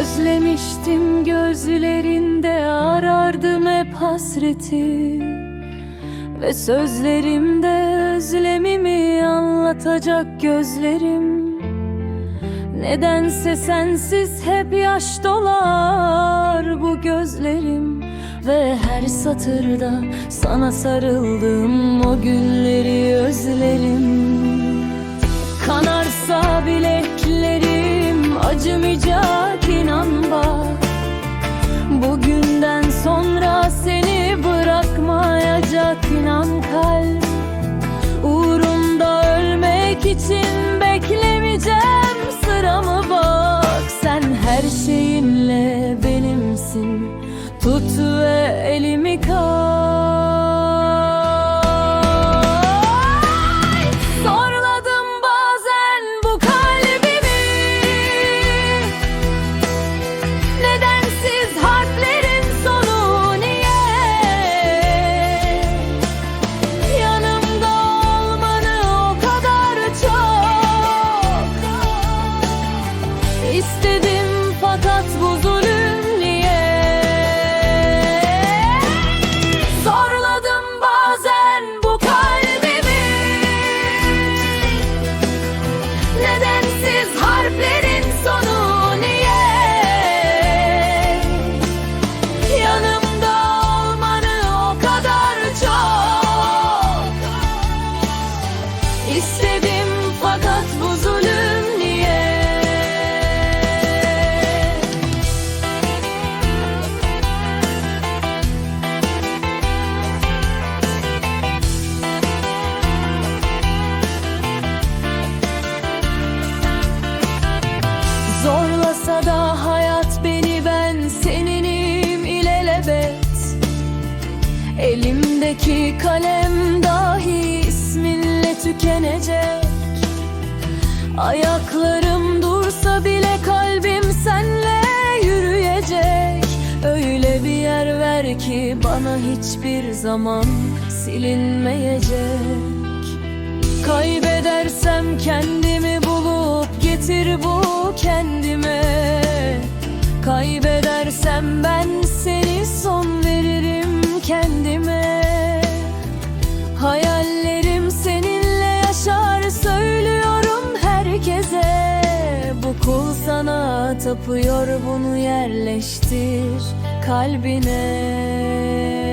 Özlemiştim gözlerinde arardım hep hasreti. Ve sözlerimde özlemimi anlatacak gözlerim. Nedense sensiz hep yaş dolar bu gözlerim. Ve her satırda sana sarıldım o günleri ölmek için beklemeyeceğim. Sıramı bak Sen her şeyinle benimsin. Tut ve elimi kay Elimdeki kalem dahi isminle tükenecek. Ayaklarım dursa bile kalbim senle yürüyecek. Öyle bir yer ver ki bana hiçbir zaman silinmeyecek. Kaybedersem kendimi bulup getir bu kendime. Kaybedersem ben tapıyor bunu yerleştir kalbine.